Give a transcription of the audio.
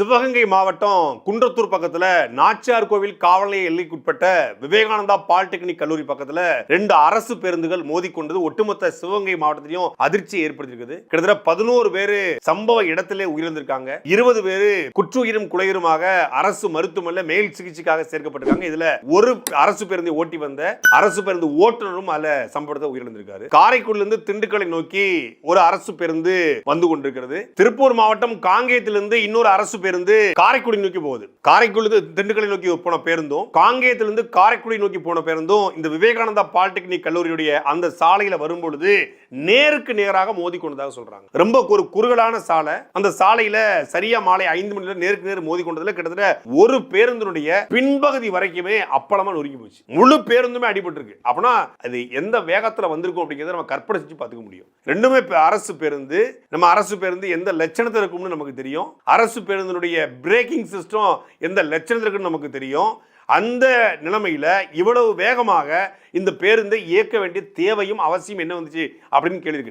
சிவகங்கை மாவட்டம் குன்றத்தூர் பக்கத்துல நாச்சியார் கோவில் காவல் நிலைய எல்லைக்குட்பட்ட விவேகானந்தா பாலிடெக்னிக் கல்லூரி பக்கத்துல ரெண்டு அரசு பேருந்துகள் மோதி கொண்டது ஒட்டுமொத்த சிவகங்கை மாவட்டத்திலையும் அதிர்ச்சியை ஏற்படுத்தியிருக்குது. கிட்டத்தட்ட பதினோரு பேரு சம்பவ இடத்திலே உயிரிழந்திருக்காங்க. இருபது பேரு குற்றுயிரும் குலையுருமாக அரசு மருத்துவமனையில மேல் சிகிச்சைக்காக சேர்க்கப்பட்டிருக்காங்க. இதுல ஒரு அரசு பேருந்தை ஓட்டி வந்த அரசு பேருந்து ஓட்டுநரும் அதுல சம்பவத்தை உயிரிழந்திருக்காரு. காரைக்குடில இருந்து திண்டுக்கலை நோக்கி ஒரு அரசு பேருந்து வந்து கொண்டிருக்கிறது. திருப்பூர் மாவட்டம் காங்கேயத்திலிருந்து இன்னொரு அரசு பேருந்து காரைக்குடி நோக்கி போகுது. காரைக்குடி திண்டுக்கலை நோக்கி போன பேருந்தும் காங்கேயத்திலிருந்து காரைக்குடி நோக்கி போன பேருந்தும் இந்த விவேகானந்தா பாலிடெக்னிக் கல்லூரியுடைய அந்த சாலையில வரும்பொழுது நேருக்கு நேராக மோதி கொண்டதாக சொல்றாங்க. ரொம்ப ஒரு குறுகலான சாலை. அந்த சாலையில சரியா மாலை ஐந்து மணில நேருக்கு நேர் மோதி கொண்டதுல கிட்டத்தட்ட ஒரு பேருந்தினுடைய பின்பகுதி வரைக்குமே அப்பளமா நொறுங்கி போச்சு. முழு பேருந்துமே அடிபட்டிருக்கு. அப்படின்னா அது எந்த வேகத்துல வந்திருக்கும் அப்படிங்கிறத நம்ம கற்பனை செஞ்சு பார்த்துக்க முடியும். ரெண்டுமே அரசு பேருந்து. நம்ம அரசு பேருந்து எந்த லட்சணத்தில் இருக்கும்னு நமக்கு தெரியும். அரசு பேருந்து அதனுடைய பிரேக்கிங் சிஸ்டம் எந்த லட்சணத்தில் இருக்குன்னு நமக்கு தெரியும். அந்த நிலைமையில இவ்வளவு வேகமாக இந்த பேருந்தை இயக்க வேண்டிய தேவையும் அவசியம் என்ன வந்துச்சு அப்படின்னு கேள்வி